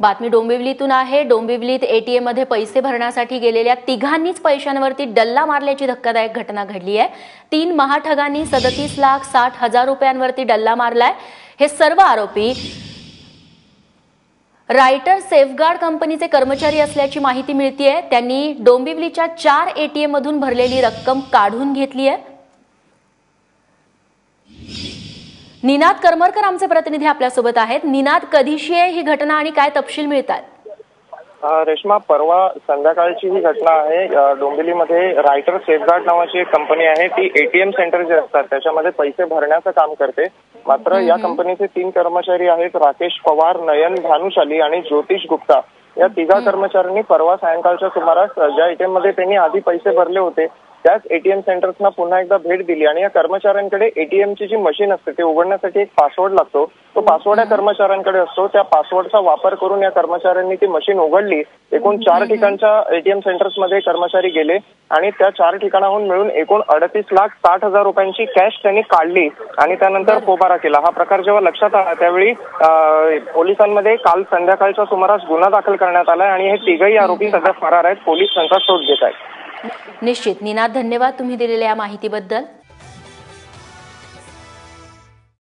बातमी डोंबिवलीतून आहे. डोंबिवलीत एटीएममध्ये पैसे भरण्यासाठी गेलेल्या तिघांनीच पैशांवरती डल्ला मारल्याची धक्कादायक घटना घडली आहे. तीन महाठगांनी सदतीस लाख साठ हजार रुपयांवरती डल्ला मारलाय. हे सर्व आरोपी रायटर सेफगार्ड कंपनीचे कर्मचारी असल्याची माहिती मिळतीये. त्यांनी डोंबिवलीच्या चार एटीएम मधून भरलेली रक्कम काढून घेतली आहे निनाद करमरकर आमचे प्रतिनिधी आपल्यासोबत आहेत. निनाद कधीशी आहे ही घटना आणि काय तपशील मिळतात? रेश्मा परवा संध्याकाळची ही घटना आहे. डोंबिवलीमध्ये रायटर सेफगार्ड नावाची एक कंपनी आहे. ती एटीएम सेंटर जे असतात त्याच्यामध्ये पैसे भरण्याचं काम करते. मात्र या कंपनीचे तीन कर्मचारी आहेत राकेश पवार नयन भानुशाली आणि ज्योतिष गुप्ता. या तिघा कर्मचाऱ्यांनी परवा सायंकाळच्या सुमारास ज्या एटीएममध्ये त्यांनी आधी पैसे भरले होते त्याच एटीएम सेंटर्सना पुन्हा एकदा भेट दिली आणि या कर्मचाऱ्यांकडे एटीएमची जी मशीन असते ते उघडण्यासाठी एक पासवर्ड लागतो. तो पासवर्ड या कर्मचाऱ्यांकडे असतो. त्या पासवर्डचा वापर करून या कर्मचाऱ्यांनी ती मशीन उघडली. एकूण चार ठिकाणच्या एटीएम सेंटर्समध्ये कर्मचारी गेले आणि त्या चार ठिकाणाहून मिळून एकूण अडतीस लाख साठ हजार रुपयांची कॅश त्यांनी काढली आणि त्यानंतर पोबारा केला. हा प्रकार जेव्हा लक्षात आला त्यावेळी पोलिसांमध्ये काल संध्याकाळच्या सुमारास गुन्हा दाखल करण्यात आलाय आणि हे तिघही आरोपी सध्या फरार आहेत. पोलीस त्यांचा शोध घेत आहेत. निश्चित. निनाद धन्यवाद तुम्ही दिलेल्या या माहितीबद्दल.